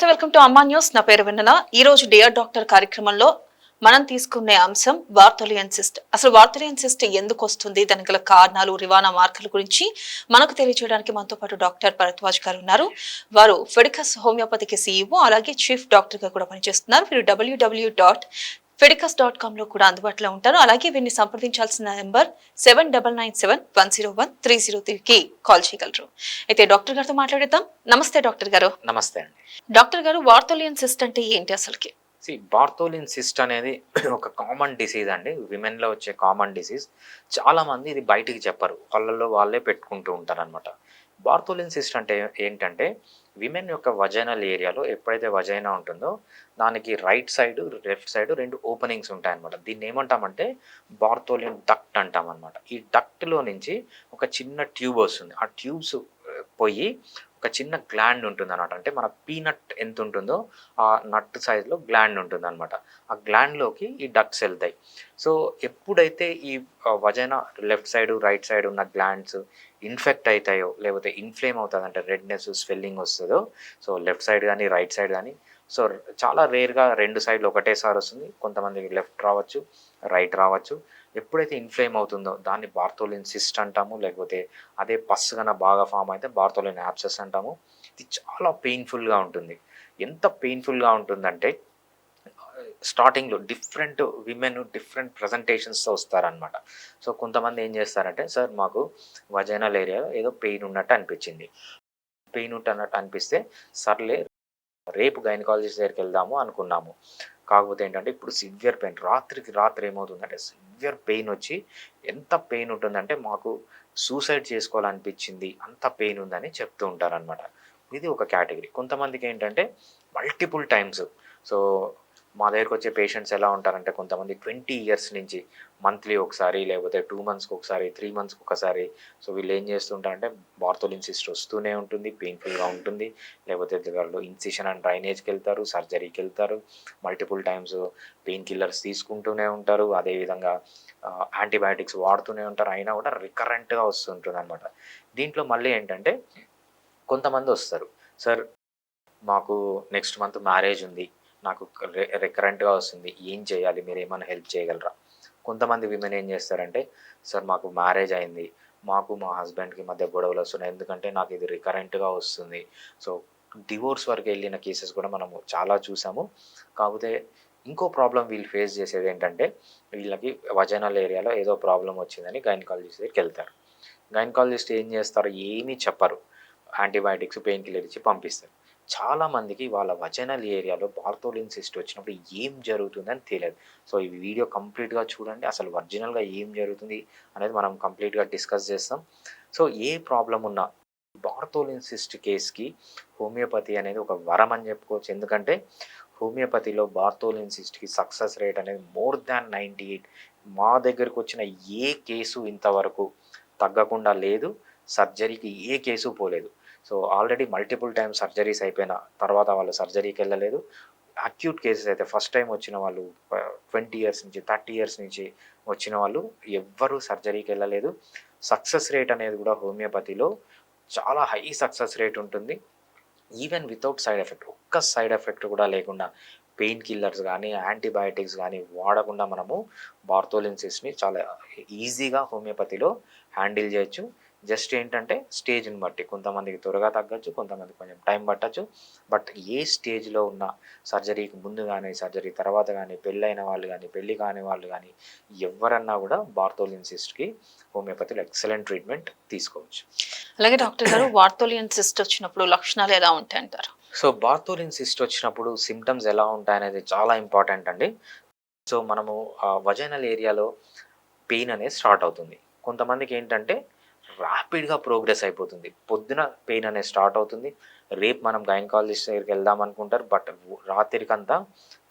నమస్తే welcome to అమ్మా news. నా పేరు వెన్నెల. ఈ రోజు డియర్ డాక్టర్ కార్యక్రమంలో మనం తీసుకునే అంశం వార్తలియన్ సిస్ట్ అసలు వార్తలియన్ సిస్ట్ ఎందుకు వస్తుంది? దానికి గల కారణాలు రివాణా మార్కుల గురించి మనకు తెలియజేయడానికి మనతో పాటు డాక్టర్ భరద్వాజ్ గారు ఉన్నారు. వారు ఫెడికస్ హోమియోపతికి సీఈఓ అలాగే చీఫ్ డాక్టర్గా కూడా పనిచేస్తున్నారు. మీరు డబ్ల్యూడబ్ల్యూ డాట్ ఫెడికస్ డాట్ కామ్లో కూడా అందుబాటులో ఉంటారు. అలాగే వీరిని సంప్రదించాల్సిన number seven double nine seven one zero one three zero త్రీకి కాల్ చేయగలరు. అయితే డాక్టర్ గారితో మాట్లాడేద్దాం. నమస్తే డాక్టర్ గారు. నమస్తే అండి. డాక్టర్ గారు వార్తోలియన్ సిస్ట్ అంటే ఏంటి అసలుకి? సి బార్తోలిన్ సిస్ట్ అనేది ఒక కామన్ డిసీజ్ అండి. విమెన్లో వచ్చే కామన్ డిసీజ్. చాలా మంది ఇది బయటికి చెప్పరు. వాళ్ళల్లో వాళ్ళే పెట్టుకుంటూ ఉంటారు అనమాట బార్తోలిన్ సిస్ట్ అంటే ఏంటంటే విమెన్ యొక్క వజైనల్ ఏరియాలో ఎప్పుడైతే వజైనా ఉంటుందో దానికి రైట్ సైడ్ లెఫ్ట్ సైడ్ రెండు ఓపెనింగ్స్ ఉంటాయన్నమాట. దీన్ని ఏమంటామంటే బార్తోలియన్ డక్ట్ అంటాం అనమాట ఈ డక్ట్లో నుంచి ఒక చిన్న ట్యూబ్ వస్తుంది. ఆ ట్యూబ్స్ పోయి ఒక చిన్న గ్లాండ్ ఉంటుంది అనమాట అంటే మన పీనట్ ఎంత ఉంటుందో ఆ నట్ సైజులో గ్లాండ్ ఉంటుంది అనమాట ఆ గ్లాండ్లోకి ఈ డక్ట్స్ వెళ్తాయి. సో ఎప్పుడైతే ఈ vagina left side right side ఉన్న గ్లాండ్స్ ఇన్ఫెక్ట్ అవుతాయో లేకపోతే ఇన్ఫ్లేమ్ అవుతుంది అంటే రెడ్నెస్ స్వెల్లింగ్ వస్తుందో సో లెఫ్ట్ సైడ్ కానీ రైట్ సైడ్ కానీ సో చాలా రేర్గా రెండు సైడ్లు ఒకటేసారి వస్తుంది. కొంతమందికి లెఫ్ట్ రావచ్చు రైట్ రావచ్చు. ఎప్పుడైతే ఇన్ఫ్లేమ్ అవుతుందో దాన్ని బార్తోలిన్ సిస్ట్ అంటాము లేకపోతే అదే పస్ కన్నా బాగా ఫామ్ అయితే బార్తోలిన్ యాప్సెస్ అంటాము. ఇది చాలా పెయిన్ఫుల్గా ఉంటుంది. ఎంత పెయిన్ఫుల్గా ఉంటుందంటే స్టార్టింగ్లో డిఫరెంట్ విమెన్ డిఫరెంట్ ప్రజెంటేషన్స్తో వస్తారనమాట సో కొంతమంది ఏం చేస్తారంటే సార్ మాకు వజైనల్ ఏరియాలో ఏదో పెయిన్ ఉన్నట్టు అనిపించింది. పెయిన్ ఉన్నట్టు అనిపిస్తే సర్లే రేపు గైనకాలజిస్ట్ దగ్గరికి వెళ్దాము అనుకున్నాము. కాకపోతే ఏంటంటే ఇప్పుడు సివియర్ పెయిన్ రాత్రికి రాత్రి ఏమవుతుందంటే సివియర్ పెయిన్ వచ్చి ఎంత పెయిన్ ఉంటుందంటే మాకు సూసైడ్ చేసుకోవాలనిపించింది అంత పెయిన్ ఉందని చెప్తూ ఉంటారనమాట ఇది ఒక కేటగిరీ. కొంతమందికి ఏంటంటే మల్టిపుల్ టైమ్స్. సో మా దగ్గరకు వచ్చే పేషెంట్స్ ఎలా ఉంటారంటే కొంతమంది ట్వంటీ ఇయర్స్ నుంచి మంత్లీ ఒకసారి లేకపోతే టూ మంత్స్కి ఒకసారి త్రీ మంత్స్కి ఒకసారి. సో వీళ్ళు ఏం చేస్తుంటారంటే బార్తోలిన్ సిస్ట్ వస్తూనే ఉంటుంది పెయిన్ఫుల్గా ఉంటుంది. లేకపోతే వాళ్ళు ఇన్సిషన్ అండ్ డ్రైనేజ్కి వెళ్తారు సర్జరీకి వెళ్తారు మల్టిపుల్ టైమ్స్ పెయిన్ కిల్లర్స్ తీసుకుంటూనే ఉంటారు. అదేవిధంగా యాంటీబయాటిక్స్ వాడుతూనే ఉంటారు. అయినా కూడా రికరెంట్గా వస్తుంటుంది అనమాట దీంట్లో మళ్ళీ ఏంటంటే కొంతమంది వస్తారు. సార్ మాకు నెక్స్ట్ మంత్ మ్యారేజ్ ఉంది. నాకు రికరెంట్గా వస్తుంది. ఏం చేయాలి? మీరు ఏమైనా హెల్ప్ చేయగలరా? కొంతమంది విమెన్ ఏం చేస్తారంటే సార్ మాకు మ్యారేజ్ అయింది. మాకు మా హస్బెండ్కి మధ్య గొడవలు వస్తున్నాయి. ఎందుకంటే నాకు ఇది రికరెంట్గా వస్తుంది. సో డివోర్స్ వరకు వెళ్ళిన కేసెస్ కూడా మనము చాలా చూసాము. కాకపోతే ఇంకో ప్రాబ్లం వీళ్ళు ఫేస్ చేసేది ఏంటంటే వీళ్ళకి వజనల్ ఏరియాలో ఏదో ప్రాబ్లం వచ్చిందని గైనకాలజిస్ట్ దగ్గరికి వెళ్తారు. గైనకాలజిస్ట్ ఏం చేస్తారు? ఏమీ చెప్పరు. యాంటీబయాటిక్స్ పెయిన్ కిల్లర్ ఇచ్చి పంపిస్తారు. చాలా మందికి వాళ్ళ వజనల్ ఏరియాలో బార్తోలిన్ సిస్ట్ వచ్చినప్పుడు ఏం జరుగుతుందని తెలియదు. సో ఈ వీడియో కంప్లీట్గా చూడండి. అసలు ఒరిజినల్గా ఏం జరుగుతుంది అనేది మనం కంప్లీట్గా డిస్కస్ చేస్తాం. సో ఏ ప్రాబ్లం ఉన్నా బార్తోలిన్ సిస్ట్ కేస్కి హోమియోపతి అనేది ఒక వరం అని చెప్పుకోవచ్చు. ఎందుకంటే హోమియోపతిలో బార్తోలిన్ సిస్ట్కి సక్సెస్ రేట్ అనేది మోర్ దాన్ నైంటీ ఎయిట్. మా దగ్గరకు వచ్చిన ఏ కేసు ఇంతవరకు తగ్గకుండా లేదు. సర్జరీకి ఏ కేసు పోలేదు. So already multiple time surgeries అయిపోయిన తర్వాత వాళ్ళు సర్జరీకి వెళ్ళలేదు. అక్యూట్ కేసెస్ అయితే ఫస్ట్ టైం వచ్చిన వాళ్ళు ట్వంటీ ఇయర్స్ నుంచి థర్టీ ఇయర్స్ నుంచి వచ్చిన వాళ్ళు ఎవ్వరూ సర్జరీకి వెళ్ళలేదు. సక్సెస్ రేట్ అనేది కూడా హోమియోపతిలో చాలా హై సక్సెస్ రేట్ ఉంటుంది. ఈవెన్ వితౌట్ సైడ్ ఎఫెక్ట్ ఒక్క సైడ్ ఎఫెక్ట్ కూడా లేకుండా పెయిన్ కిల్లర్స్ కానీ యాంటీబయాటిక్స్ కానీ వాడకుండా మనము బార్థోలిన్సిస్ని చాలా ఈజీగా హోమియోపతిలో హ్యాండిల్ చేయొచ్చు. జస్ట్ ఏంటంటే స్టేజ్ని బట్టి. కొంతమందికి త్వరగా తగ్గచ్చు కొంతమందికి కొంచెం టైం పట్టచ్చు. బట్ ఏ స్టేజ్లో ఉన్న సర్జరీకి ముందు కానీ సర్జరీ తర్వాత కానీ పెళ్ళైన వాళ్ళు కానీ పెళ్ళి కాని వాళ్ళు కానీ ఎవరన్నా కూడా బార్తోలిన్ సిస్ట్కి హోమియోపతిలో ఎక్సలెంట్ ట్రీట్మెంట్ తీసుకోవచ్చు. అలాగే డాక్టర్ గారు వార్తోలియన్ సిస్ట్ వచ్చినప్పుడు లక్షణాలు ఎలా ఉంటాయి అంటారు? సో బార్తోలిన్ సిస్ట్ వచ్చినప్పుడు సిమ్టమ్స్ ఎలా ఉంటాయనేది చాలా ఇంపార్టెంట్ అండి. సో మనము వజైనల్ ఏరియాలో పెయిన్ అనేది స్టార్ట్ అవుతుంది. కొంతమందికి ఏంటంటే ర్యాపిడ్గా ప్రోగ్రెస్ అయిపోతుంది. పొద్దున పెయిన్ అనేది స్టార్ట్ అవుతుంది. రేపు మనం గైనకాలజిస్ట్ దగ్గరికి వెళ్దాం అనుకుంటారు బట్ రాత్రికంతా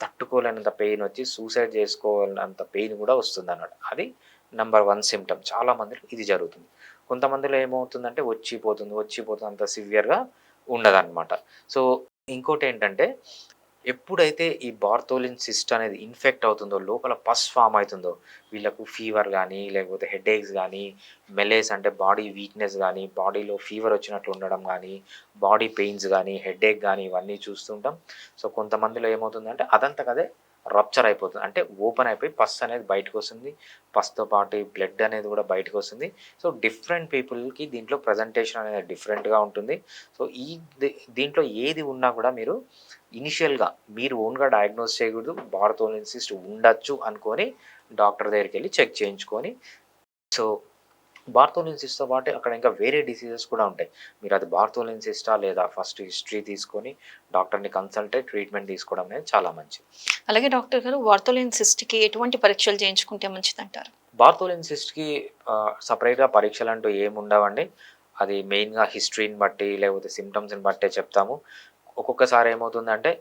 తట్టుకోలేనంత పెయిన్ వచ్చి సూసైడ్ చేసుకోవాలంత పెయిన్ కూడా వస్తుంది అన్నమాట అది నెంబర్ వన్ సిమ్టమ్ చాలా మందిలో ఇది జరుగుతుంది. కొంతమందిలో ఏమవుతుందంటే వచ్చిపోతుంది వచ్చిపోతుంది అంత సివియర్గా ఉండదన్నమాట. సో ఇంకోటి ఏంటంటే ఎప్పుడైతే ఈ బార్తోలిన్ సిస్ట్ అనేది ఇన్ఫెక్ట్ అవుతుందో లోపల పస్ ఫామ్ అవుతుందో వీళ్ళకు ఫీవర్ కానీ లేకపోతే హెడేక్స్ కానీ మెలేస్ అంటే బాడీ వీక్నెస్ కానీ బాడీలో ఫీవర్ వచ్చినట్లు ఉండడం కానీ బాడీ పెయిన్స్ కానీ హెడేక్ కానీ ఇవన్నీ చూస్తుంటాం సో కొంతమందిలో ఏమవుతుందంటే అదంతా కదే రప్చర్ అయిపోతుంది. అంటే ఓపెన్ అయిపోయి పస్ అనేది బయటకు వస్తుంది. పస్తో పాటు బ్లడ్ అనేది కూడా బయటకు వస్తుంది. సో డిఫరెంట్ పీపుల్కి దీంట్లో ప్రజెంటేషన్ అనేది డిఫరెంట్గా ఉంటుంది. సో ఈ దీంట్లో ఏది ఉన్నా కూడా మీరు ఇనిషియల్గా మీరు ఓన్గా డయాగ్నోస్ చేయకూడదు బార్థోలిన్ సిస్ట్ ఉండొచ్చు అనుకొని డాక్టర్ దగ్గరికి వెళ్ళి చెక్ చేయించుకొని. సో బార్థోలిన్ సిస్ట్తో పాటు అక్కడ ఇంకా వేరే డిసీజెస్ కూడా ఉంటాయి. మీరు అది బార్థోలిన్ సిస్టా లేదా ఫస్ట్ హిస్టరీ తీసుకొని డాక్టర్ని కన్సల్ట్ అయ్యి ట్రీట్మెంట్ తీసుకోవడం అనేది చాలా మంచిది. అలాగే డాక్టర్ గారు వార్తోలిన్ సిస్ట్కి ఎటువంటి పరీక్షలు చేయించుకుంటే మంచిది అంటారు బార్థోలిన్ సిస్ట్కి సపరేట్గా పరీక్షలు అంటూ ఏమి ఉండవండి అది మెయిన్గా హిస్టరీని బట్టి లేకపోతే సిమ్టమ్స్ని బట్టే చెప్తాము. ఒక్కొక్కసారి ఏమవుతుందంటే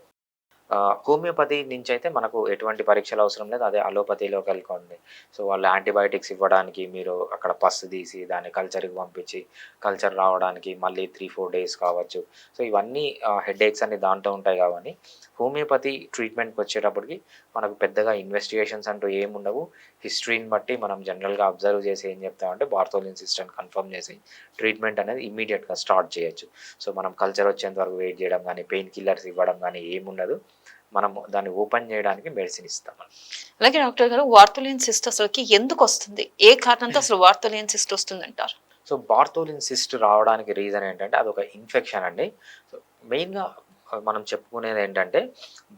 హోమియోపతి నుంచి అయితే మనకు ఎటువంటి పరీక్షలు అవసరం లేదు అదే అలోపతిలోకి కలుకోండి సో వాళ్ళు యాంటీబయాటిక్స్ ఇవ్వడానికి మీరు అక్కడ పస్సు తీసి దాన్ని కల్చర్కి పంపించి కల్చర్ రావడానికి మళ్ళీ త్రీ ఫోర్ డేస్ కావచ్చు. సో ఇవన్నీ హెడేక్స్ అన్ని దాంట్లో ఉంటాయి కాబట్టి హోమియోపతి ట్రీట్మెంట్కి వచ్చేటప్పటికి మనకు పెద్దగా ఇన్వెస్టిగేషన్స్ అంటూ ఏమి ఉండవు. హిస్టరీని బట్టి మనం జనరల్గా అబ్జర్వ్ చేసి ఏం చెప్తామంటే బార్థోలిన్ సిస్టమ్ కన్ఫర్మ్ చేసి ట్రీట్మెంట్ అనేది ఇమీడియట్గా స్టార్ట్ చేయొచ్చు. సో మనం కల్చర్ వచ్చేంత వరకు వెయిట్ చేయడం కానీ పెయిన్ కిల్లర్స్ ఇవ్వడం కానీ ఏముండదు మనం దాన్ని ఓపెన్ చేయడానికి మెడిసిన్ ఇస్తాం అలాగే డాక్టర్ గారు వార్తోలిన్ సిస్ట్ అసలుకి ఎందుకు వస్తుంది? ఏ కారణంతో అసలు వార్తోలిన్ సిస్ట్ వస్తుంది అంటారు సో బార్థోలిన్ సిస్ట్ రావడానికి రీజన్ ఏంటంటే అదొక ఇన్ఫెక్షన్ అండి. సో మెయిన్గా మనం చెప్పుకునేది ఏంటంటే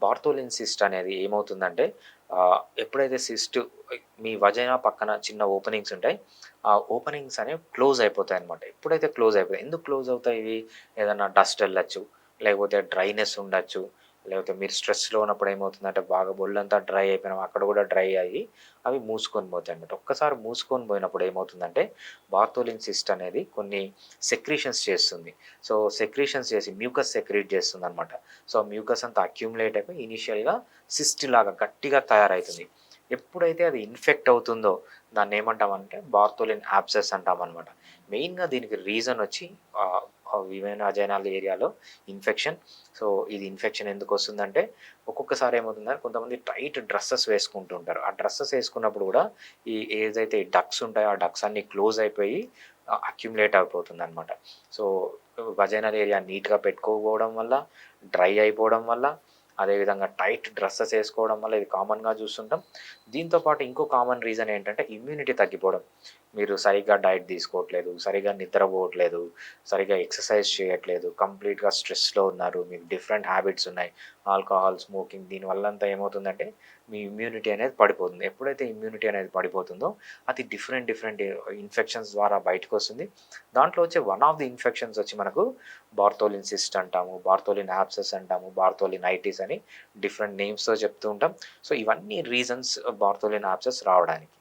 బార్థోలిన్ సిస్ట్ అనేది ఏమవుతుందంటే ఎప్పుడైతే సిస్ట్ మీ వజైనా పక్కన చిన్న ఓపెనింగ్స్ ఉంటాయి ఆ ఓపెనింగ్స్ అనేవి క్లోజ్ అయిపోతాయి అనమాట ఎప్పుడైతే క్లోజ్ అయిపోతాయి ఎందుకు క్లోజ్ అవుతాయి? ఇవి ఏదైనా డస్ట్ వెళ్ళచ్చు లేకపోతే డ్రైనెస్ ఉండొచ్చు లేకపోతే మీరు స్ట్రెస్లో ఉన్నప్పుడు ఏమవుతుందంటే బాగా బొళ్ళంతా డ్రై అయిపోయినాం అక్కడ కూడా డ్రై అయ్యి అవి మూసుకొని పోతాయి అనమాట ఒక్కసారి మూసుకొని పోయినప్పుడు ఏమవుతుందంటే బార్థోలిన్ సిస్ట్ అనేది కొన్ని సెక్రీషన్స్ చేస్తుంది. సో సెక్రీషన్స్ చేసి మ్యూకస్ సెక్రీట్ చేస్తుంది అనమాట సో మ్యూకస్ అంతా అక్యూములేట్ అయిపోయి ఇనిషియల్గా సిస్ట్ లాగా గట్టిగా తయారవుతుంది. ఎప్పుడైతే అది ఇన్ఫెక్ట్ అవుతుందో దాన్ని ఏమంటామంటే బార్థోలిన్ యాప్సెస్ అంటాం అనమాట మెయిన్గా దీనికి రీజన్ వచ్చి విమెన్ అజైనాల్ ఏరియాలో ఇన్ఫెక్షన్ సో ఇది ఇన్ఫెక్షన్ ఎందుకు వస్తుందంటే ఒక్కొక్కసారి ఏమవుతుందంటే కొంతమంది టైట్ డ్రెస్సెస్ వేసుకుంటూ ఉంటారు. ఆ డ్రెస్సెస్ వేసుకున్నప్పుడు కూడా ఈ ఏదైతే డక్స్ ఉంటాయో ఆ డక్స్ అన్ని క్లోజ్ అయిపోయి అక్యుములేట్ అయిపోతుంది అనమాట సో వజైనల్ ఏరియా నీట్గా పెట్టుకోకపోవడం వల్ల డ్రై అయిపోవడం వల్ల అదేవిధంగా టైట్ డ్రెస్సెస్ వేసుకోవడం వల్ల ఇది కామన్గా చూస్తుంటాం. దీంతో పాటు ఇంకో కామన్ రీజన్ ఏంటంటే ఇమ్యూనిటీ తగ్గిపోవడం. మీరు సరిగ్గా డైట్ తీసుకోవట్లేదు సరిగ్గా నిద్రపోవట్లేదు సరిగ్గా ఎక్సర్సైజ్ చేయట్లేదు కంప్లీట్గా స్ట్రెస్లో ఉన్నారు మీకు డిఫరెంట్ హ్యాబిట్స్ ఉన్నాయి. ఆల్కహాల్ స్మోకింగ్ దీనివల్ల అంతా ఏమవుతుందంటే మీ ఇమ్యూనిటీ అనేది పడిపోతుంది. ఎప్పుడైతే ఇమ్యూనిటీ అనేది పడిపోతుందో అది డిఫరెంట్ డిఫరెంట్ ఇన్ఫెక్షన్స్ ద్వారా బయటకు వస్తుంది దాంట్లో వచ్చే వన్ ఆఫ్ ది ఇన్ఫెక్షన్స్ వచ్చి మనకు బార్థోలిన్ సిస్ట్ అంటాము బార్థోలిన్ యాప్సెస్ అంటాము బార్థోలిన్ ఐటిస్ అని డిఫరెంట్ నేమ్స్తో చెప్తూ ఉంటాం. సో ఇవన్నీ రీజన్స్ బార్థోలిన్ యాప్సెస్ రావడానికి.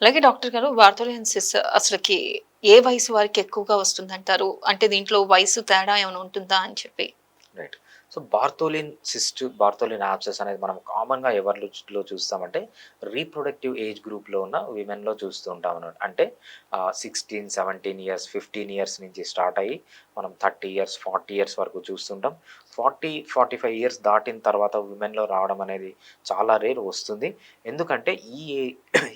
అలాగే డాక్టర్ గారు వార్తోలిన్ సిస్ట్ అసలుకి ఏ వయసు వారికి ఎక్కువగా వస్తుంది అంటారు అంటే దీంట్లో వయసు తేడా ఏమైనా ఉంటుందా అని చెప్పి. Right so Bartholin cyst Bartholin abscess అనేది మనం కామన్గా ఎవరిలో చూస్తామంటే రీప్రొడక్టివ్ ఏజ్ గ్రూప్లో ఉన్న విమెన్లో చూస్తూ ఉంటాం అనమాట. అంటే sixteen seventeen years fifteen years నుంచి స్టార్ట్ అయ్యి మనం థర్టీ ఇయర్స్ ఫార్టీ ఇయర్స్ వరకు చూస్తుంటాం ఫార్టీ ఫార్టీ ఫైవ్ ఇయర్స్ దాటిన తర్వాత విమెన్లో రావడం అనేది చాలా రేర్ వస్తుంది. ఎందుకంటే ఈ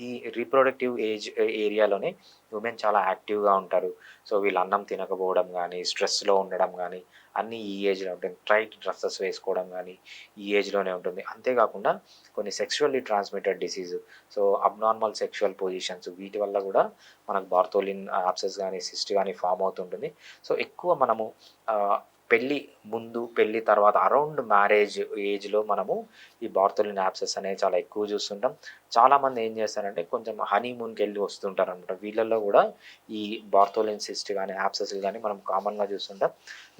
ఈ రీప్రొడక్టివ్ ఏజ్ ఏరియాలోనే ఉమెన్ చాలా యాక్టివ్గా ఉంటారు. సో వీళ్ళు అన్నం తినకపోవడం కానీ స్ట్రెస్లో ఉండడం కానీ అన్నీ ఈ ఏజ్లో ఉంటుంది టైట్ డ్రెస్సెస్ వేసుకోవడం కానీ ఈ ఏజ్లోనే ఉంటుంది. అంతేకాకుండా కొన్ని sexually transmitted disease so abnormal sexual positions వీటి వల్ల కూడా మనకు బార్తోలిన్ యాప్సెస్ కానీ సిస్ట్ కానీ ఫామ్ అవుతుంటుంది. సో ఎక్కువ మనము పెళ్ళి ముందు పెళ్ళి తర్వాత అరౌండ్ మ్యారేజ్ ఏజ్లో మనము ఈ బార్థోలిన్ యాప్సెస్ అనేవి చాలా ఎక్కువ చూస్తుంటాం. చాలామంది ఏం చేస్తారంటే కొంచెం హనీమూన్కి వెళ్ళి వస్తుంటారు అనమాట వీళ్ళల్లో కూడా ఈ బార్తోలిన్ సిస్ట్ కానీ యాప్సెస్ కానీ మనం కామన్గా చూస్తుంటాం.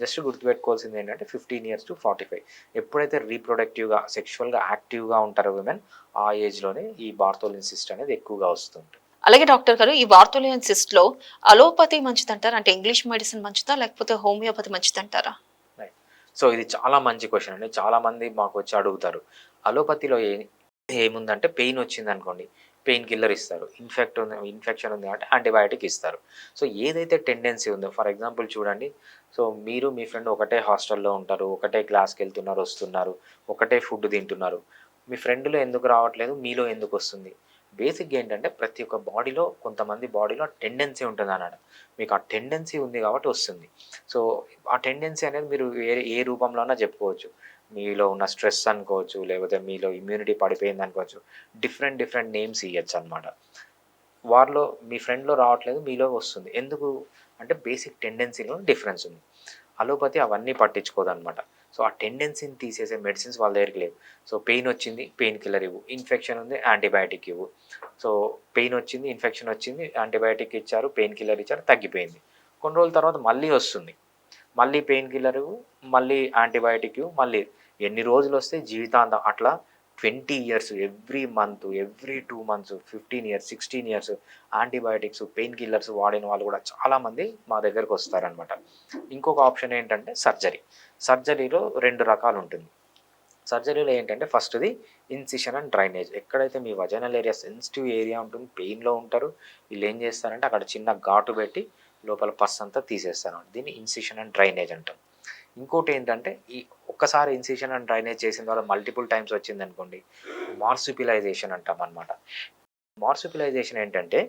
జస్ట్ గుర్తుపెట్టుకోవాల్సింది ఏంటంటే fifteen years to forty five. ఎప్పుడైతే రీప్రొడక్టివ్గా సెక్షువల్గా యాక్టివ్గా ఉంటారో విమెన్ ఆ ఏజ్లోనే ఈ బార్తోలిన్ సిస్ట్ అనేది ఎక్కువగా వస్తుంటుంది. అలాగే డాక్టర్ గారు ఈ వార్తోలిన్ సిస్ట్లో అలోపతి మంచిదంటారా? అంటే ఇంగ్లీష్ మెడిసిన్ మంచిదా? లేకపోతే హోమియోపతి మంచిదంటారా? సో ఇది చాలా మంచి క్వశ్చన్ అండి. చాలా మంది మాకు వచ్చి అడుగుతారు. అలోపతిలో ఏ ఏముందంటే పెయిన్ వచ్చింది అనుకోండి. పెయిన్ కిల్లర్ ఇస్తారు. ఇన్ఫెక్ట్ ఉంది ఇన్ఫెక్షన్ ఉంది కాబట్టి యాంటీబయాటిక్ ఇస్తారు. సో ఏదైతే టెండెన్సీ ఉందో ఫర్ ఎగ్జాంపుల్ చూడండి. సో మీరు మీ ఫ్రెండ్ ఒకటే హాస్టల్లో ఉంటారు ఒకటే క్లాస్కి వెళ్తున్నారు వస్తున్నారు ఒకటే ఫుడ్ తింటున్నారు. మీ ఫ్రెండ్లో ఎందుకు రావట్లేదు? మీలో ఎందుకు వస్తుంది? బేసిక్గా ఏంటంటే ప్రతి ఒక్క బాడీలో కొంతమంది బాడీలో టెండెన్సీ ఉంటుంది అన్నాడు మీకు ఆ టెండెన్సీ ఉంది కాబట్టి వస్తుంది. సో ఆ టెండెన్సీ అనేది మీరు ఏ ఏ రూపంలోనా చెప్పుకోవచ్చు. మీలో ఉన్న స్ట్రెస్ అనుకోవచ్చు లేకపోతే మీలో ఇమ్యూనిటీ పడిపోయింది అనుకోవచ్చు. డిఫరెంట్ డిఫరెంట్ నేమ్స్ ఇవ్వచ్చు అనమాట వారిలో మీ ఫ్రెండ్లో రావట్లేదు మీలో వస్తుంది. ఎందుకు? అంటే బేసిక్ టెండెన్సీలో డిఫరెన్స్ ఉంది. అలోపతి అవన్నీ పట్టించుకోదు అనమాట సో ఆ టెండెన్సీని తీసేసే మెడిసిన్స్ వాళ్ళ దగ్గరికి లేవు. సో పెయిన్ వచ్చింది పెయిన్ కిల్లర్ ఇవ్వు. ఇన్ఫెక్షన్ ఉంది యాంటీబయాటిక్ ఇవ్వు. సో పెయిన్ వచ్చింది ఇన్ఫెక్షన్ వచ్చింది యాంటీబయాటిక్ ఇచ్చారు పెయిన్ కిల్లర్ ఇచ్చారు తగ్గిపోయింది. కొన్ని రోజుల తర్వాత మళ్ళీ వస్తుంది. మళ్ళీ పెయిన్ కిల్లర్ ఇవ్వు మళ్ళీ యాంటీబయాటిక్ ఇవ్వు మళ్ళీ ఎన్ని రోజులు వస్తే జీవితాంతం అట్లా twenty years every month every two months fifteen years sixteen years antibiotics pain killers వాడిన వాళ్ళు కూడా చాలామంది మా దగ్గరకు వస్తారనమాట ఇంకొక ఆప్షన్ ఏంటంటే సర్జరీ. సర్జరీలో రెండు రకాలు ఉంటుంది. సర్జరీలో ఏంటంటే ఫస్ట్ది ఇన్సిషన్ అండ్ డ్రైనేజ్. ఎక్కడైతే మీ వజనల్ ఏరియా సెన్సిటివ్ ఏరియా ఉంటుంది పెయిన్లో ఉంటారు వీళ్ళు ఏం చేస్తారంటే అక్కడ చిన్న ఘాటు పెట్టి లోపల పస్ అంతా తీసేస్తారు. దీన్ని ఇన్సిషన్ అండ్ డ్రైనేజ్ అంటాం. ఇంకోటి ఏంటంటే ఈ ఒక్కసారి ఇన్సిషన్ అండ్ డ్రైనేజ్ చేసిన వల్ల మల్టిపుల్ టైమ్స్ వచ్చింది అనుకోండి మార్సిపిలైజేషన్ అంటాం అనమాట మార్సిపిలైజేషన్ ఏంటంటే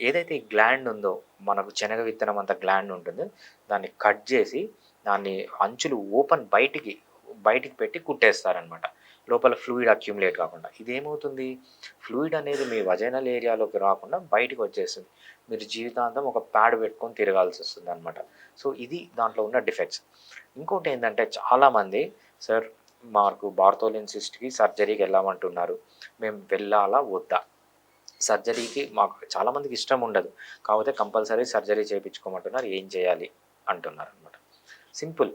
ఏదైతే గ్లాండ్ ఉందో మనకు శనగ విత్తనం అంత గ్లాండ్ ఉంటుందో దాన్ని కట్ చేసి దాన్ని అంచులు ఓపెన్ బయటికి బయటికి పెట్టి కుట్టేస్తారనమాట లోపల ఫ్లూయిడ్ అక్యుములేట్ కాకుండా. ఇదేమవుతుంది? ఫ్లూయిడ్ అనేది మీ వజైనల్ ఏరియాలోకి రాకుండా బయటకు వచ్చేస్తుంది. మీరు జీవితాంతం ఒక ప్యాడ్ పెట్టుకొని తిరగాల్సి వస్తుంది అనమాట సో ఇది దాంట్లో ఉన్న డిఫెక్ట్స్. ఇంకోటి ఏంటంటే చాలామంది సార్ మాకు బార్తోలిన్ సిస్ట్కి సర్జరీకి వెళ్ళామంటున్నారు. మేము వెళ్ళాలా వద్దా? సర్జరీకి మాకు చాలామందికి ఇష్టం ఉండదు. కాకపోతే కంపల్సరీ సర్జరీ చేయించుకోమంటున్నారు. ఏం చేయాలి? అంటున్నారు అనమాట సింపుల్.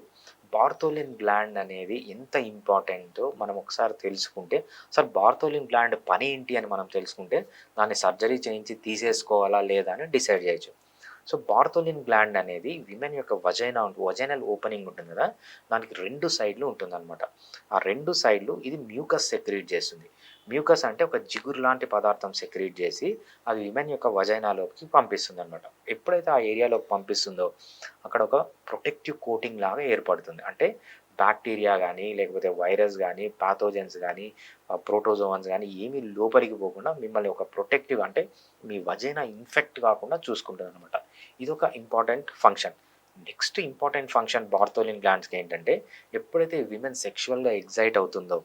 బార్తోలిన్ గ్లాండ్ అనేది ఎంత ఇంపార్టెంటో మనం ఒకసారి తెలుసుకుంటే సార్ బార్తోలిన్ గ్లాండ్ పని ఏంటి అని మనం తెలుసుకుంటే దాన్ని సర్జరీ చేయించి తీసేసుకోవాలా లేదా అని డిసైడ్ చేయొచ్చు. సో బార్తోలిన్ గ్లాండ్ అనేది విమెన్ యొక్క వజైనా వజైనల్ ఓపెనింగ్ ఉంటుంది కదా దానికి రెండు సైడ్లు ఉంటుందన్నమాట. ఆ రెండు సైడ్లు ఇది మ్యూకస్ సెక్రీట్ చేస్తుంది. మ్యూకస్ అంటే ఒక జిగురు లాంటి పదార్థం సెక్రీట్ చేసి అది విమెన్ యొక్క వజైనాలోకి పంపిస్తుంది అనమాట ఎప్పుడైతే ఆ ఏరియాలోకి పంపిస్తుందో అక్కడ ఒక ప్రొటెక్టివ్ కోటింగ్ లాగా ఏర్పడుతుంది. అంటే బ్యాక్టీరియా కానీ లేకపోతే వైరస్ కానీ పాథోజన్స్ కానీ ప్రోటోజోన్స్ కానీ ఏమీ లోపలికి పోకుండా మిమ్మల్ని ఒక ప్రొటెక్టివ్ అంటే మీ వజైనా ఇన్ఫెక్ట్ కాకుండా చూసుకుంటుంది అనమాట ఇది ఒక important function. Next important function Bartholin గ్లాండ్స్కి ఏంటంటే ఎప్పుడైతే విమెన్ సెక్షువల్గా ఎగ్జైట్ అవుతుందో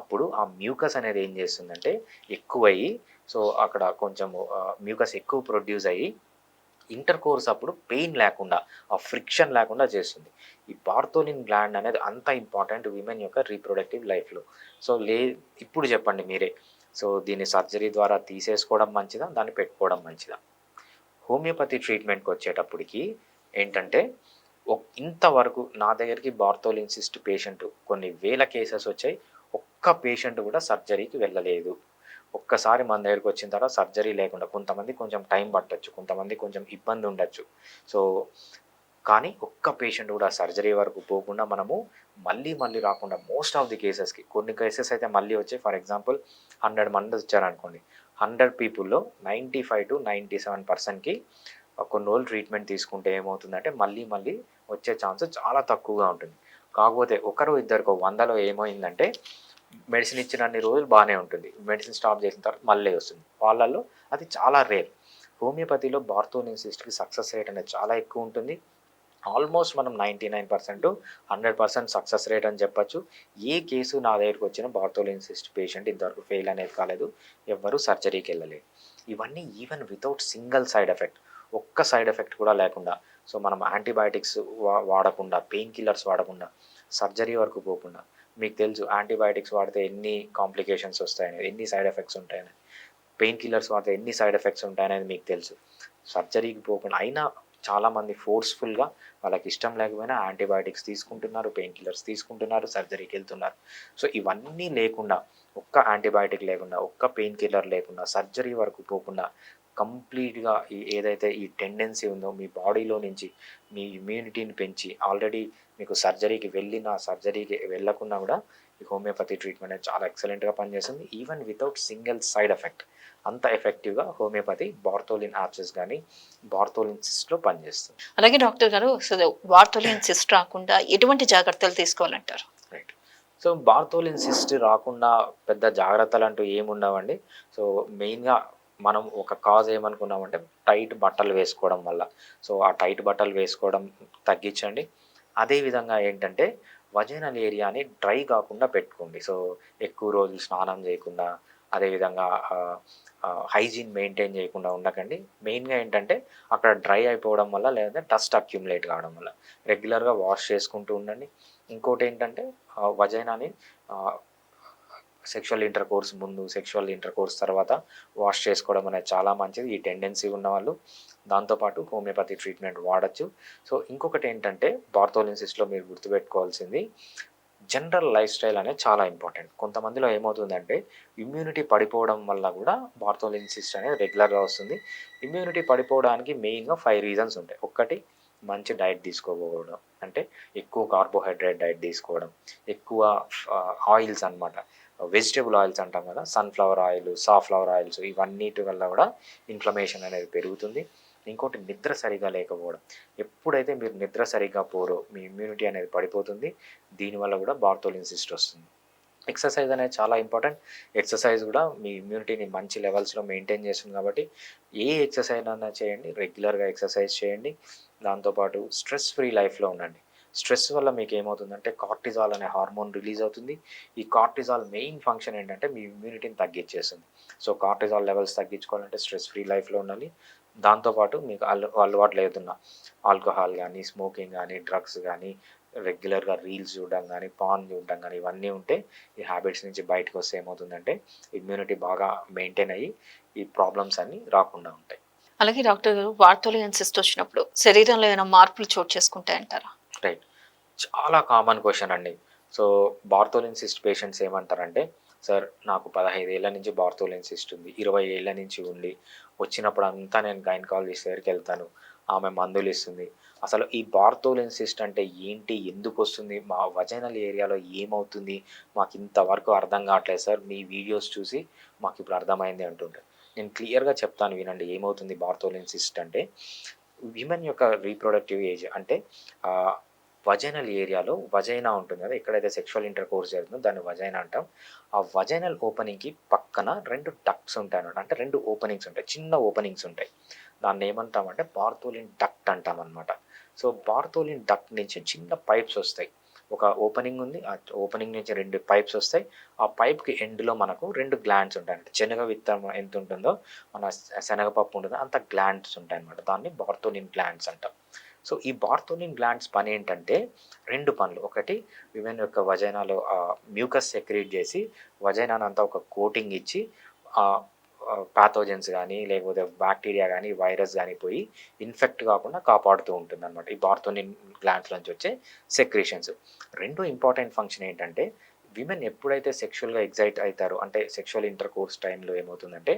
అప్పుడు ఆ మ్యూకస్ అనేది ఏం చేస్తుందంటే ఎక్కువయ్యి సో అక్కడ కొంచెం మ్యూకస్ ఎక్కువ ప్రొడ్యూస్ అయ్యి ఇంటర్ కోర్స్ అప్పుడు పెయిన్ లేకుండా ఆ ఫ్రిక్షన్ లేకుండా చేస్తుంది. ఈ బార్తోలిన్ గ్లాండ్ అనేది అంత ఇంపార్టెంట్ విమెన్ యొక్క రీప్రొడక్టివ్ లైఫ్లో. సో లే ఇప్పుడు చెప్పండి మీరే. సో దీన్ని సర్జరీ ద్వారా తీసేసుకోవడం మంచిదా? దాన్ని పెట్టుకోవడం మంచిదా? హోమియోపతి ట్రీట్మెంట్కి వచ్చేటప్పటికి ఏంటంటే ఒ- ఇంతవరకు నా దగ్గరికి బార్తోలిన్ సిస్ట్ పేషెంట్ కొన్ని వేల కేసెస్ వచ్చాయి. ఒక్క పేషెంట్ కూడా సర్జరీకి వెళ్ళలేదు. ఒక్కసారి మన దగ్గరికి వచ్చిన తర్వాత సర్జరీ లేకుండా కొంతమంది కొంచెం టైం పట్టొచ్చు కొంతమంది కొంచెం ఇబ్బంది ఉండొచ్చు. సో కానీ ఒక్క పేషెంట్ కూడా సర్జరీ వరకు పోకుండా మనము మళ్ళీ మళ్ళీ రాకుండా మోస్ట్ ఆఫ్ ది కేసెస్కి కొన్ని కేసెస్ అయితే మళ్ళీ వచ్చాయి. ఫర్ ఎగ్జాంపుల్ హండ్రెడ్ మంది వచ్చారనుకోండి. Hundred పీపుల్లో ninety five to ninety seven పర్సెంట్కి కొన్ని రోజులు ట్రీట్మెంట్ తీసుకుంటే ఏమవుతుందంటే మళ్ళీ మళ్ళీ వచ్చే ఛాన్స్ చాలా తక్కువగా ఉంటుంది. కాకపోతే ఒకరు ఇద్దరికో వందలో ఏమైందంటే మెడిసిన్ ఇచ్చిన అన్ని రోజులు బాగానే ఉంటుంది. మెడిసిన్ స్టాప్ చేసిన తర్వాత మళ్ళీ వస్తుంది. వాళ్ళల్లో అది చాలా రేర్. హోమియోపతిలో బార్తోనిన్ సిస్ట్కి సక్సెస్ రేట్ అనేది చాలా ఎక్కువ ఉంటుంది. ఆల్మోస్ట్ మనం ninety nine percent hundred percent success rate అని చెప్పొచ్చు. ఏ కేసు నా దగ్గరికి వచ్చిన బార్తోలిన్ సిస్ట్ పేషెంట్ ఇంతవరకు ఫెయిల్ అనేది కాలేదు. ఎవ్వరూ సర్జరీకి వెళ్ళలేదు. ఇవన్నీ even without single side effect ఒక్క సైడ్ ఎఫెక్ట్ కూడా లేకుండా సో మనం యాంటీబయాటిక్స్ వా వాడకుండా పెయిన్ కిల్లర్స్ వాడకుండా సర్జరీ వరకు పోకుండా మీకు తెలుసు యాంటీబయాటిక్స్ వాడితే ఎన్ని కాంప్లికేషన్స్ వస్తాయనేది ఎన్ని సైడ్ ఎఫెక్ట్స్ ఉంటాయని పెయిన్ కిల్లర్స్ వాడితే ఎన్ని సైడ్ ఎఫెక్ట్స్ ఉంటాయనేది మీకు తెలుసు. సర్జరీకి పోకుండా అయినా చాలామంది ఫోర్స్ఫుల్గా వాళ్ళకి ఇష్టం లేకపోయినా యాంటీబయాటిక్స్ తీసుకుంటున్నారు పెయిన్ కిల్లర్స్ తీసుకుంటున్నారు సర్జరీకి వెళ్తున్నారు. సో ఇవన్నీ లేకుండా ఒక్క యాంటీబయాటిక్ లేకుండా ఒక్క పెయిన్ కిల్లర్ లేకుండా సర్జరీ వరకు పోకుండా కంప్లీట్గా ఈ ఏదైతే ఈ టెండెన్సీ ఉందో మీ బాడీలో నుంచి మీ ఇమ్యూనిటీని పెంచి ఆల్రెడీ మీకు సర్జరీకి వెళ్ళిన సర్జరీకి వెళ్ళకుండా కూడా ఈ హోమియోపతి ట్రీట్మెంట్ అనేది చాలా ఎక్సలెంట్గా పనిచేస్తుంది. Even without single side effect అంత ఎఫెక్టివ్గా హోమియోపతి బార్తోలిన్ యాప్సెస్ కానీ బార్తోలిన్ సిస్ట్లో పనిచేస్తుంది. అలాగే డాక్టర్ గారు వార్తోలియన్ సిస్ట్ రాకుండా ఎటువంటి జాగ్రత్తలు తీసుకోవాలంటారు? రైట్ సో బార్తోలిన్ సిస్ట్ రాకుండా పెద్ద జాగ్రత్తలు అంటూ ఏముండవండి. సో మెయిన్గా మనం ఒక కాజ్ ఏమనుకున్నామంటే టైట్ బట్టలు వేసుకోవడం వల్ల. సో ఆ టైట్ బట్టలు వేసుకోవడం తగ్గించండి. అదేవిధంగా ఏంటంటే వజైనల్ ఏరియాని డ్రై కాకుండా పెట్టుకోండి. సో ఎక్కువ రోజులు స్నానం చేయకుండా అదేవిధంగా హైజీన్ మెయింటైన్ చేయకుండా ఉండకండి. మెయిన్గా ఏంటంటే అక్కడ డ్రై అయిపోవడం వల్ల లేదంటే డస్ట్ అక్యుములేట్ కావడం వల్ల. రెగ్యులర్గా వాష్ చేసుకుంటూ ఉండండి. ఇంకోటి ఏంటంటే వజైనాని సెక్షువల్ ఇంటర్ కోర్స్ ముందు సెక్షువల్ ఇంటర్ కోర్స్ తర్వాత వాష్ చేసుకోవడం అనేది చాలా మంచిది. ఈ టెండెన్సీ ఉన్న వాళ్ళు దాంతోపాటు హోమియోపతి ట్రీట్మెంట్ వాడచ్చు. సో ఇంకొకటి ఏంటంటే బార్థోలిన్సిస్లో మీరు గుర్తుపెట్టుకోవాల్సింది జనరల్ లైఫ్ స్టైల్ అనేది చాలా ఇంపార్టెంట్ కొంతమందిలో ఏమవుతుందంటే ఇమ్యూనిటీ పడిపోవడం వల్ల కూడా బార్థోలిన్సిస్ట్ అనేది రెగ్యులర్గా వస్తుంది. ఇమ్యూనిటీ పడిపోవడానికి మెయిన్గా ఫైవ్ రీజన్స్ ఉంటాయి. ఒక్కటి మంచి డైట్ తీసుకోకపోవడం అంటే ఎక్కువ కార్బోహైడ్రేట్ డైట్ తీసుకోవడం ఎక్కువ ఆయిల్స్ అన్నమాట. వెజిటేబుల్ ఆయిల్స్ అంటాం కదా సన్ఫ్లవర్ ఆయిల్ సాఫ్లవర్ ఆయిల్స్ ఇవన్నిటి వల్ల కూడా ఇన్ఫ్లమేషన్ అనేది పెరుగుతుంది. ఇంకోటి నిద్ర సరిగా లేకపోవడం. ఎప్పుడైతే మీరు నిద్ర సరిగా పోరో మీ ఇమ్యూనిటీ అనేది పడిపోతుంది. దీనివల్ల కూడా బార్తోలిన్ సిస్ట్ వస్తుంది. ఎక్సర్సైజ్ అనేది చాలా ఇంపార్టెంట్. ఎక్సర్సైజ్ కూడా మీ ఇమ్యూనిటీని మంచి లెవెల్స్లో మెయింటైన్ చేస్తుంది కాబట్టి ఏ ఎక్సర్సైజ్ అయినా చేయండి. రెగ్యులర్గా ఎక్సర్సైజ్ చేయండి. దాంతోపాటు స్ట్రెస్ ఫ్రీ లైఫ్లో ఉండండి. స్ట్రెస్ వల్ల మీకు ఏమవుతుందంటే కార్టిజాల్ అనే హార్మోన్ రిలీజ్ అవుతుంది. ఈ కార్టిజాల్ మెయిన్ ఫంక్షన్ ఏంటంటే మీ ఇమ్యూనిటీని తగ్గించేస్తుంది. సో కార్టిజాల్ లెవెల్స్ తగ్గించుకోవాలంటే స్ట్రెస్ ఫ్రీ లైఫ్లో ఉండాలి. దాంతోపాటు మీకు అల్లు అలవాట్లు ఏదున్నా ఆల్కహాల్ కానీ స్మోకింగ్ కానీ డ్రగ్స్ కానీ రెగ్యులర్గా రీల్స్ చూడడం కానీ పాన్ చూడడం కానీ ఇవన్నీ ఉంటే ఈ హ్యాబిట్స్ నుంచి బయటకు వస్తే ఏమవుతుందంటే ఇమ్యూనిటీ బాగా మెయింటైన్ అయ్యి ఈ ప్రాబ్లమ్స్ అన్నీ రాకుండా ఉంటాయి. అలాగే డాక్టర్ గారు వార్తోలియన్ సిస్ట్ వచ్చినప్పుడు శరీరంలో ఏమైనా మార్పులు చోటు చేసుకుంటాయంటారా? రైట్ చాలా కామన్ క్వశ్చన్ అండి. సో బార్థోలిన్సిస్ట్ పేషెంట్స్ ఏమంటారంటే సార్ నాకు పదహైదు ఏళ్ళ నుంచి బార్థోలిన్సిస్ట్ ఉంది. ఇరవై ఏళ్ళ నుంచి ఉండి వచ్చినప్పుడు అంతా నేను గైనకాలజిస్ట్ దగ్గరికి వెళ్తాను. ఆమె మందులు ఇస్తుంది. అసలు ఈ బార్థోలిన్సిస్ట్ అంటే ఏంటి? ఎందుకు వస్తుంది? మా వజనల్ ఏరియాలో ఏమవుతుంది? మాకు ఇంతవరకు అర్థం కావట్లేదు సార్. మీ వీడియోస్ చూసి మాకు ఇప్పుడు అర్థమైంది అంటుంటారు నేను క్లియర్గా చెప్తాను వినండి. ఏమవుతుంది బార్థోలిన్సిస్ట్ అంటే విమెన్ యొక్క రీప్రొడక్టివ్ ఏజ్ అంటే వజైనల్ ఏరియాలో వజైనా ఉంటుంది కదా ఎక్కడైతే సెక్షువల్ ఇంటర్ కోర్స్ జరుగుతుందో దాన్ని వజైనా అంటాం. ఆ వజైనల్ ఓపెనింగ్కి పక్కన రెండు డక్ట్స్ ఉంటాయి అనమాట అంటే రెండు ఓపెనింగ్స్ ఉంటాయి చిన్న ఓపెనింగ్స్ ఉంటాయి. దాన్ని ఏమంటామంటే బార్థోలిన్ డక్ట్ అంటాం అనమాట సో బార్థోలిన్ డక్ట్ నుంచి చిన్న పైప్స్ వస్తాయి. ఒక ఓపెనింగ్ ఉంది ఆ ఓపెనింగ్ నుంచి రెండు పైప్స్ వస్తాయి. ఆ పైప్కి ఎండ్లో మనకు రెండు గ్లాండ్స్ ఉంటాయి అంటే శనగ విత్తనం ఎంత ఉంటుందో మన శనగపప్పు ఉంటుందో అంత గ్లాండ్స్ ఉంటాయి అనమాట దాన్ని బార్తోలిన్ గ్లాండ్స్ అంటాం. సో ఈ బార్థోలిన్ గ్లాండ్స్ పని ఏంటంటే రెండు పనులు. ఒకటి విమెన్ యొక్క వజైనాలో మ్యూకస్ సెక్రియేట్ చేసి వజైనానంతా ఒక కోటింగ్ ఇచ్చి పాథోజన్స్ కానీ లేకపోతే బ్యాక్టీరియా కానీ వైరస్ కానీ పోయి ఇన్ఫెక్ట్ కాకుండా కాపాడుతూ ఉంటుంది అనమాట ఈ బార్థోనిన్ గ్లాండ్స్ నుంచి వచ్చే సెక్రేషన్స్ రెండు ఇంపార్టెంట్ ఫంక్షన్ ఏంటంటే విమెన్ ఎప్పుడైతే సెక్షువల్గా ఎగ్జైట్ అవుతారో అంటే సెక్షువల్ ఇంటర్ కోర్స్ టైంలో ఏమవుతుందంటే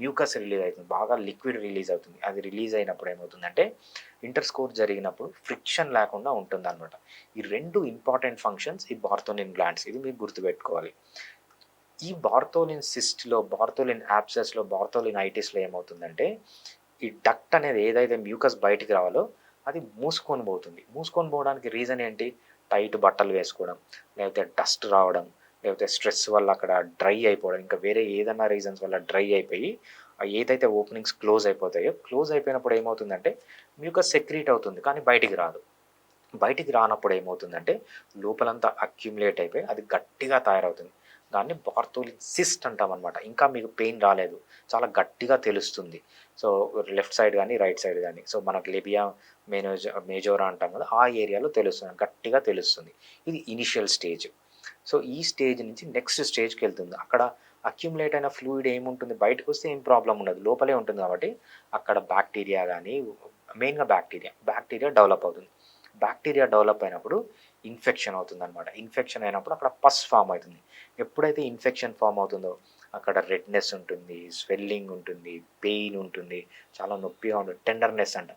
మ్యూకస్ రిలీజ్ అవుతుంది. బాగా లిక్విడ్ రిలీజ్ అవుతుంది. అది రిలీజ్ అయినప్పుడు ఏమవుతుందంటే ఇంటర్ స్కోర్ జరిగినప్పుడు ఫ్రిక్షన్ లేకుండా ఉంటుంది అనమాట ఈ రెండు ఇంపార్టెంట్ ఫంక్షన్స్ ఈ బార్థోనిన్ గ్లాండ్స్ ఇది మీరు గుర్తుపెట్టుకోవాలి. ఈ బార్థోలిన్ సిస్ట్లో బార్థోలిన్ యాప్సెస్లో బార్థోలిన్ ఐటిస్లో ఏమవుతుందంటే ఈ డక్ట్ అనేది ఏదైతే మ్యూకస్ బయటికి రావాలో అది మూసుకొని పోతుంది. మూసుకొని పోవడానికి రీజన్ ఏంటి? టైట్ బట్టలు వేసుకోవడం లేకపోతే డస్ట్ రావడం లేకపోతే స్ట్రెస్ వల్ల అక్కడ డ్రై అయిపోవడం ఇంకా వేరే ఏదైనా రీజన్స్ వల్ల డ్రై అయిపోయి ఏదైతే ఓపెనింగ్స్ క్లోజ్ అయిపోతాయో క్లోజ్ అయిపోయినప్పుడు ఏమవుతుందంటే మ్యూకస్ సెక్రీట్ అవుతుంది కానీ బయటికి రాదు. బయటికి రానప్పుడు ఏమవుతుందంటే లోపలంతా అక్యుములేట్ అయిపోయి అది గట్టిగా తయారవుతుంది. దాన్ని బార్థోలిన్ సిస్ట్ అంటాం అనమాట ఇంకా మీకు పెయిన్ రాలేదు. చాలా గట్టిగా తెలుస్తుంది. సో లెఫ్ట్ సైడ్ కానీ రైట్ సైడ్ కానీ సో మనకు లెబియా మేనోజ మేజోరా అంటాం కదా ఆ ఏరియాలో తెలుస్తుంది. గట్టిగా తెలుస్తుంది. ఇది ఇనిషియల్ స్టేజ్ సో ఈ స్టేజ్ నుంచి నెక్స్ట్ స్టేజ్కి వెళ్తుంది అక్కడ అక్యుములేట్ అయిన ఫ్లూయిడ్ ఏముంటుంది? బయటకు వస్తే ఏం ప్రాబ్లం ఉండదు. లోపలే ఉంటుంది కాబట్టి అక్కడ బ్యాక్టీరియా కానీ మెయిన్గా బ్యాక్టీరియా బ్యాక్టీరియా డెవలప్ అవుతుంది. బ్యాక్టీరియా డెవలప్ అయినప్పుడు ఇన్ఫెక్షన్ అవుతుంది అనమాట ఇన్ఫెక్షన్ అయినప్పుడు అక్కడ పస్ ఫామ్ అవుతుంది. ఎప్పుడైతే ఇన్ఫెక్షన్ ఫామ్ అవుతుందో అక్కడ రెడ్నెస్ ఉంటుంది స్వెల్లింగ్ ఉంటుంది పెయిన్ ఉంటుంది చాలా నొప్పిగా ఉంటుంది. టెండర్నెస్ అంట.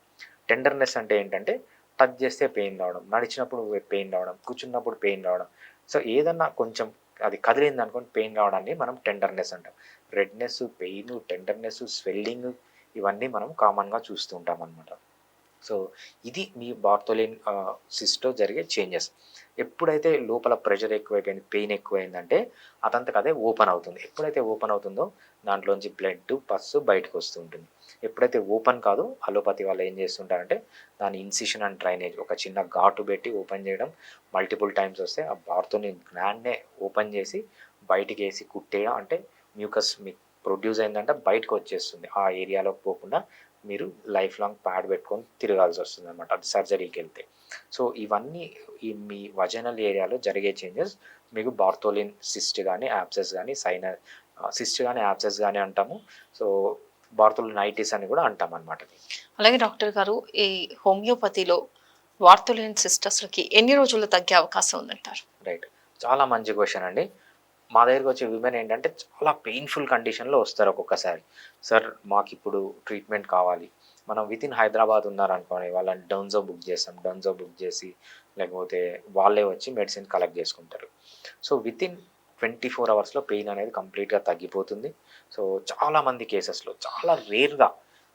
టెండర్నెస్ అంటే ఏంటంటే టచ్ చేస్తే పెయిన్ రావడం నడిచినప్పుడు పెయిన్ రావడం కూర్చున్నప్పుడు పెయిన్ రావడం. సో ఏదన్నా కొంచెం అది కదిలింది అనుకోండి పెయిన్ రావడాన్ని మనం టెండర్నెస్ అంటాం. రెడ్నెస్ పెయిన్ టెండర్నెస్ స్వెల్లింగ్ ఇవన్నీ మనం కామన్గా చూస్తూ ఉంటాం అనమాట సో ఇది మీ బార్తోలిన్ సిస్ట్లో జరిగే చేంజెస్. ఎప్పుడైతే లోపల ప్రెషర్ ఎక్కువైపోయింది పెయిన్ ఎక్కువైందంటే అదంతకు అదే ఓపెన్ అవుతుంది. ఎప్పుడైతే ఓపెన్ అవుతుందో దాంట్లోంచి బ్లడ్ పస్సు బయటకు వస్తూ ఉంటుంది. ఎప్పుడైతే ఓపెన్ కాదు అలోపతి వాళ్ళు ఏం చేస్తుంటారంటే దాని ఇన్సిషన్ అండ్ డ్రైనేజ్ ఒక చిన్న ఘాటు పెట్టి ఓపెన్ చేయడం మల్టిపుల్ టైమ్స్ వస్తే ఆ బార్తోని గ్రాండ్నే ఓపెన్ చేసి బయటికి వేసి కుట్టేయడం అంటే మ్యూకస్ మీకు ప్రొడ్యూస్ అయిందంటే బయటకు వచ్చేస్తుంది. ఆ ఏరియాలోకి పోకుండా మీరు లైఫ్ లాంగ్ ప్యాడ్ పెట్టుకొని తిరగాల్సి వస్తుంది అనమాట అది సర్జరీకి వెళ్తే సో ఇవన్నీ ఈ మీ వజనల్ ఏరియాలో జరిగే చేంజెస్ మీకు బార్తోలిన్ సిస్ట్ కానీ యాప్సెస్ కానీ సైన సిస్ట్ కానీ యాప్సెస్ కానీ అంటాము. సో బార్తోలినైటిస్ అని కూడా అంటాం అనమాట అలాగే డాక్టర్ గారు ఈ హోమియోపతిలో వార్తలేని సిస్టర్స్కి ఎన్ని రోజుల్లో తగ్గే అవకాశం ఉందంటారు? రైట్ చాలా మంచి క్వశ్చన్ అండి. మా దగ్గరికి వచ్చే విమెన్ ఏంటంటే చాలా పెయిన్ఫుల్ కండిషన్లో వస్తారు ఒక్కొక్కసారి. సార్ మాకు ఇప్పుడు ట్రీట్మెంట్ కావాలి. మనం విత్ ఇన్ హైదరాబాద్ ఉన్నారనుకోండి వాళ్ళని డౌన్జో బుక్ చేస్తాం. డౌన్జో బుక్ చేసి లేకపోతే వాళ్ళే వచ్చి మెడిసిన్ కలెక్ట్ చేసుకుంటారు. So within twenty four అవర్స్లో పెయిన్ అనేది కంప్లీట్గా తగ్గిపోతుంది. సో చాలామంది కేసెస్లో చాలా రేర్గా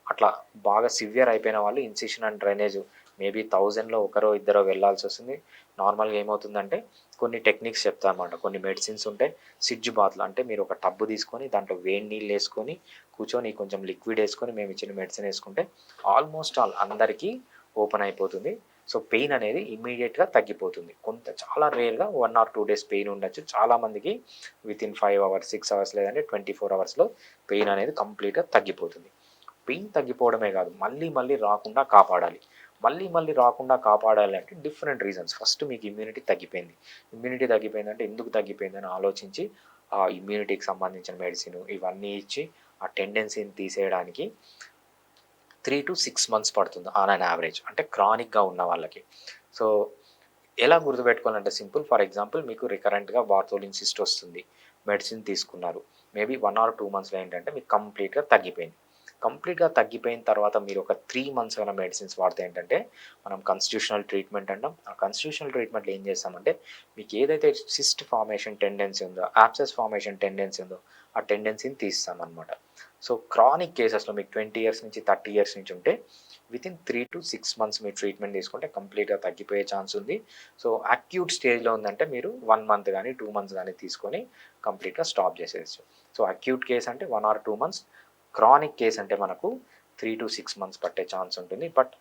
అట్లా బాగా సివియర్ అయిపోయిన వాళ్ళు ఇన్సిషన్ అండ్ డ్రైనేజ్ మేబీ థౌజండ్లో ఒకరో ఇద్దరో వెళ్ళాల్సి వస్తుంది. నార్మల్గా ఏమవుతుందంటే కొన్ని టెక్నిక్స్ చెప్తా అనమాట కొన్ని మెడిసిన్స్ ఉంటాయి సిడ్జ్ బాత్లు అంటే మీరు ఒక టబ్బు తీసుకొని దాంట్లో వేడి నీళ్ళు వేసుకొని కూర్చొని కొంచెం లిక్విడ్ వేసుకొని మేము ఇచ్చిన మెడిసిన్ వేసుకుంటే ఆల్మోస్ట్ ఆల్ అందరికీ ఓపెన్ అయిపోతుంది. సో పెయిన్ అనేది ఇమ్మీడియట్గా తగ్గిపోతుంది. కొంత చాలా రేర్గా one or two days pain ఉండొచ్చు. చాలామందికి within within five hours six hours లేదంటే ట్వంటీ ఫోర్ అవర్స్లో పెయిన్ అనేది కంప్లీట్గా తగ్గిపోతుంది. పెయిన్ తగ్గిపోవడమే కాదు మళ్ళీ మళ్ళీ రాకుండా కాపాడాలి. మళ్ళీ మళ్ళీ రాకుండా కాపాడాలి అంటే డిఫరెంట్ రీజన్స్ ఫస్ట్ మీకు ఇమ్యూనిటీ తగ్గిపోయింది. ఇమ్యూనిటీ తగ్గిపోయిందంటే ఎందుకు తగ్గిపోయిందని ఆలోచించి ఆ ఇమ్యూనిటీకి సంబంధించిన మెడిసిన్ ఇవన్నీ ఇచ్చి ఆ టెండెన్సీని తీసేయడానికి త్రీ టు సిక్స్ మంత్స్ పడుతుంది ఆన్ అన్ యావరేజ్ అంటే క్రానిక్గా ఉన్న వాళ్ళకి. సో ఎలా గుర్తుపెట్టుకోవాలంటే సింపుల్ ఫర్ ఎగ్జాంపుల్ మీకు రికరెంట్గా బార్తోలిన్ సిస్ట్ వస్తుంది. మెడిసిన్ తీసుకున్నారు. మేబీ వన్ ఆర్ టూ మంత్స్లో ఏంటంటే మీకు కంప్లీట్గా తగ్గిపోయింది. కంప్లీట్గా తగ్గిపోయిన తర్వాత మీరు ఒక త్రీ మంత్స్ అయిన మెడిసిన్స్ వాడితే ఏంటంటే మనం కాన్స్టిట్యూషనల్ ట్రీట్మెంట్ అంటాం. ఆ కాన్స్టిట్యూషనల్ ట్రీట్మెంట్లో ఏం చేస్తామంటే మీకు ఏదైతే సిస్ట్ ఫార్మేషన్ టెండెన్సీ ఉందో యాప్సెస్ ఫార్మేషన్ టెండెన్సీ ఉందో ఆ టెండెన్సీని తీస్తామన్నమాట. సో క్రానిక్ కేసెస్లో మీకు ట్వంటీ ఇయర్స్ నుంచి థర్టీ ఇయర్స్ నుంచి ఉంటే within three to six months మీరు ట్రీట్మెంట్ తీసుకుంటే కంప్లీట్గా తగ్గిపోయే ఛాన్స్ ఉంది. సో అక్యూట్ స్టేజ్లో ఉందంటే మీరు వన్ మంత్ కానీ టూ మంత్స్ కానీ తీసుకొని కంప్లీట్గా స్టాప్ చేసేయచ్చు. సో అక్యూట్ కేస్ అంటే one or two months chronic case అంటే మనకు త్రీ టు సిక్స్ మంత్స్ పట్టే ఛాన్స్ ఉంటుంది. బట్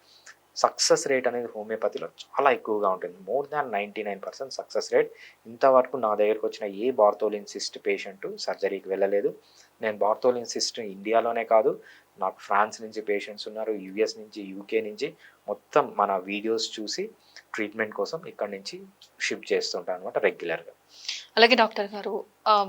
సక్సెస్ రేట్ అనేది హోమియోపతిలో చాలా ఎక్కువగా ఉంటుంది. More than ninety nine percent success rate ఇంతవరకు నా దగ్గరకు వచ్చిన ఏ బార్తోలిన్ సిస్ట్ పేషెంట్ సర్జరీకి వెళ్ళలేదు. నేను బార్తోలిన్ సిస్ట్ ఇండియాలోనే కాదు. నాకు ఫ్రాన్స్ నుంచి పేషెంట్స్ ఉన్నారు యుఎస్ నుంచి యూకే నుంచి. మొత్తం మన వీడియోస్ చూసి ట్రీట్మెంట్ కోసం ఇక్కడ నుంచి షిఫ్ట్ చేస్తుంటాను అనమాట రెగ్యులర్గా. అలాగే డాక్టర్ గారు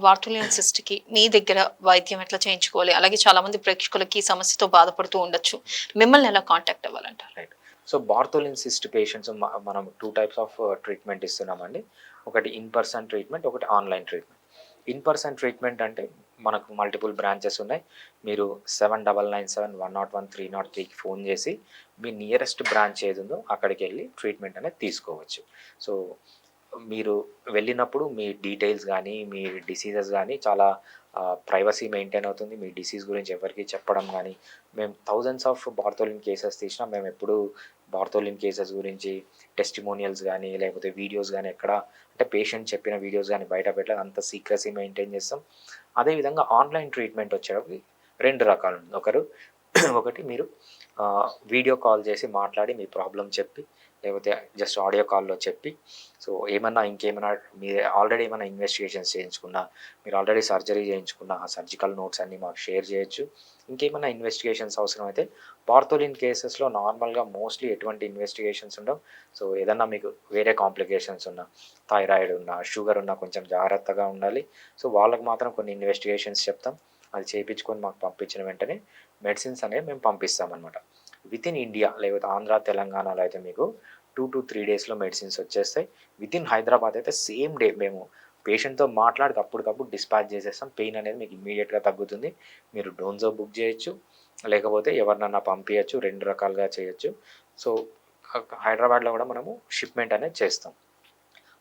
వార్తులియన్ సిస్ట్కి మీ దగ్గర వైద్యం ఎట్లా చేయించుకోవాలి? అలాగే చాలా మంది ప్రేక్షకులకి సమస్యతో బాధపడుతూ ఉండొచ్చు. మిమ్మల్ని ఎలా కాంటాక్ట్ అవ్వాలంటారు? సో బార్తోలిన్ సిస్ట్ పేషెంట్స్ మనం టూ టైప్స్ ఆఫ్ ట్రీట్మెంట్ ఇస్తున్నామండి. ఒకటి ఇన్ పర్సన్ ట్రీట్మెంట్ ఒకటి online treatment. In person treatment అంటే మనకు మల్టిపుల్ బ్రాంచెస్ ఉన్నాయి. మీరు seven double nine seven one nought one three nought త్రీకి ఫోన్ చేసి మీ నియరెస్ట్ బ్రాంచ్ ఏది ఉందో అక్కడికి వెళ్ళి ట్రీట్మెంట్ అనేది తీసుకోవచ్చు. సో మీరు వెళ్ళినప్పుడు మీ డీటెయిల్స్ కానీ మీ డిసీజెస్ కానీ చాలా ప్రైవసీ మెయింటైన్ అవుతుంది. మీ డిసీజ్ గురించి ఎవరికి చెప్పడం కానీ మేము థౌజండ్స్ ఆఫ్ బార్తోలిన్ కేసెస్ తీసినా మేము ఎప్పుడు బార్తోలిన్ కేసెస్ గురించి టెస్టిమోనియల్స్ కానీ లేకపోతే వీడియోస్ కానీ ఎక్కడ అంటే పేషెంట్ చెప్పిన వీడియోస్ కానీ బయట పెట్టలేదు. అంత సీక్రసీ మెయింటైన్ చేస్తాం. అదేవిధంగా ఆన్లైన్ ట్రీట్మెంట్ వచ్చేటప్పుడు రెండు రకాలు ఒకరు ఒకటి మీరు వీడియో కాల్ చేసి మాట్లాడి మీ ప్రాబ్లం చెప్పి లేకపోతే జస్ట్ ఆడియో కాల్లో చెప్పి సో ఏమన్నా ఇంకేమైనా మీరు ఆల్రెడీ ఏమైనా ఇన్వెస్టిగేషన్స్ చేయించుకున్నా మీరు ఆల్రెడీ సర్జరీ చేయించుకున్న ఆ సర్జికల్ నోట్స్ అన్నీ మాకు షేర్ చేయొచ్చు. ఇంకేమైనా ఇన్వెస్టిగేషన్స్ అవసరం అయితే పార్థోలిన్ కేసెస్లో నార్మల్గా మోస్ట్లీ ఎటువంటి ఇన్వెస్టిగేషన్స్ ఉండవు. సో ఏదన్నా మీకు వేరే కాంప్లికేషన్స్ ఉన్నా థైరాయిడ్ ఉన్నా షుగర్ ఉన్నా కొంచెం జాగ్రత్తగా ఉండాలి. సో వాళ్ళకి మాత్రం కొన్ని ఇన్వెస్టిగేషన్స్ చెప్తాం. అది చేయించుకొని మాకు పంపించిన వెంటనే మెడిసిన్స్ అనేవి మేము పంపిస్తామన్నమాట. విత్ ఇన్ ఇండియా లేకపోతే ఆంధ్ర తెలంగాణలో అయితే మీకు టూ టు త్రీ డేస్లో మెడిసిన్స్ వచ్చేస్తాయి. విత్ ఇన్ హైదరాబాద్ అయితే సేమ్ డే మేము పేషెంట్తో మాట్లాడి అప్పటికప్పుడు డిస్పాచ్ చేసేస్తాం. పెయిన్ అనేది మీకు ఇమీడియట్గా తగ్గుతుంది. మీరు డోన్జో బుక్ చేయొచ్చు. లేకపోతే ఎవరినన్నా పంపించచ్చు రెండు రకాలుగా చేయొచ్చు. సో హైదరాబాద్లో కూడా మనము షిప్మెంట్ అనేది చేస్తాం.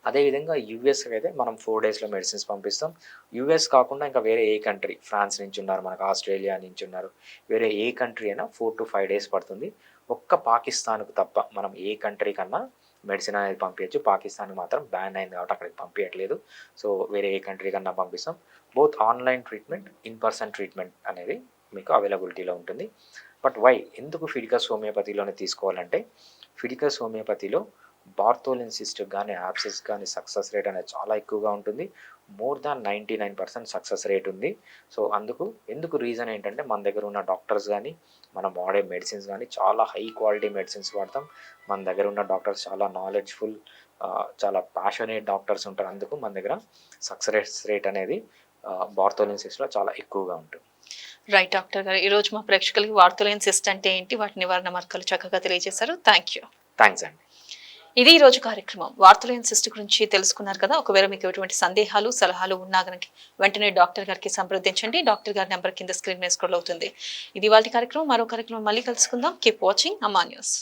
అదేవిధంగా యూఎస్కి అయితే మనం ఫోర్ డేస్లో మెడిసిన్స్ పంపిస్తాం. యూఎస్ కాకుండా ఇంకా వేరే ఏ కంట్రీ ఫ్రాన్స్ నుంచి ఉన్నారు మనకు ఆస్ట్రేలియా నుంచి ఉన్నారు వేరే ఏ కంట్రీ అయినా ఫోర్ టు ఫైవ్ డేస్ పడుతుంది. ఒక్క పాకిస్తాన్కు తప్ప మనం ఏ కంట్రీ కన్నా మెడిసిన్ అనేది పంపించచ్చు పాకిస్తాన్కి మాత్రం బ్యాన్ అయింది కాబట్టి అక్కడికి పంపించట్లేదు సో వేరే ఏ కంట్రీ కన్నా పంపిస్తాం. Both online treatment in person treatment అనేది మీకు అవైలబిలిటీలో ఉంటుంది. బట్ వై ఎందుకు ఫిడికస్ హోమియోపతిలోనే తీసుకోవాలంటే ఫిడికస్ హోమియోపతిలో బార్థోలిన్ సిస్ట్ కానీ యాప్సిస్ కానీ సక్సెస్ రేట్ అనేది చాలా ఎక్కువగా ఉంటుంది. More than ninety nine percent success rate ఉంది. సో అందుకు ఎందుకు రీజన్ ఏంటంటే మన దగ్గర ఉన్న డాక్టర్స్ కానీ మనం వాడే మెడిసిన్స్ కానీ చాలా హై క్వాలిటీ మెడిసిన్స్ వాడతాం. మన దగ్గర ఉన్న డాక్టర్స్ చాలా నాలెడ్జ్ఫుల్ చాలా ప్యాషనేట్ డాక్టర్స్ ఉంటారు. అందుకు మన దగ్గర సక్సెస్ రేట్ అనేది బార్థోలిన్ సిస్ట్లో చాలా ఎక్కువగా ఉంటుంది. రైట్ డాక్టర్ గారు. ఈ రోజు మా ప్రేక్షకులకి వార్తలేని సిస్ట్ అంటే ఏంటి? వాటి నివారణ మార్గాలు చక్కగా తెలియజేశారు. థ్యాంక్ యూ థ్యాంక్స్ అండి. ఇది ఈ రోజు కార్యక్రమం. వార్తలైన సృష్టి గురించి తెలుసుకున్నారు కదా? ఒకవేళ మీకు ఎటువంటి సందేహాలు సలహాలు ఉన్నా కనుక వెంటనే డాక్టర్ గారికి సంప్రదించండి. డాక్టర్ గారి నెంబర్ కింద స్క్రీన్ మీద స్క్రోల్ అవుతుంది. ఇది వాళ్ళ కార్యక్రమం. మరో కార్యక్రమం మళ్ళీ కలుసుకుందాం. కీప్ వాచింగ్ అమ్మా న్యూస్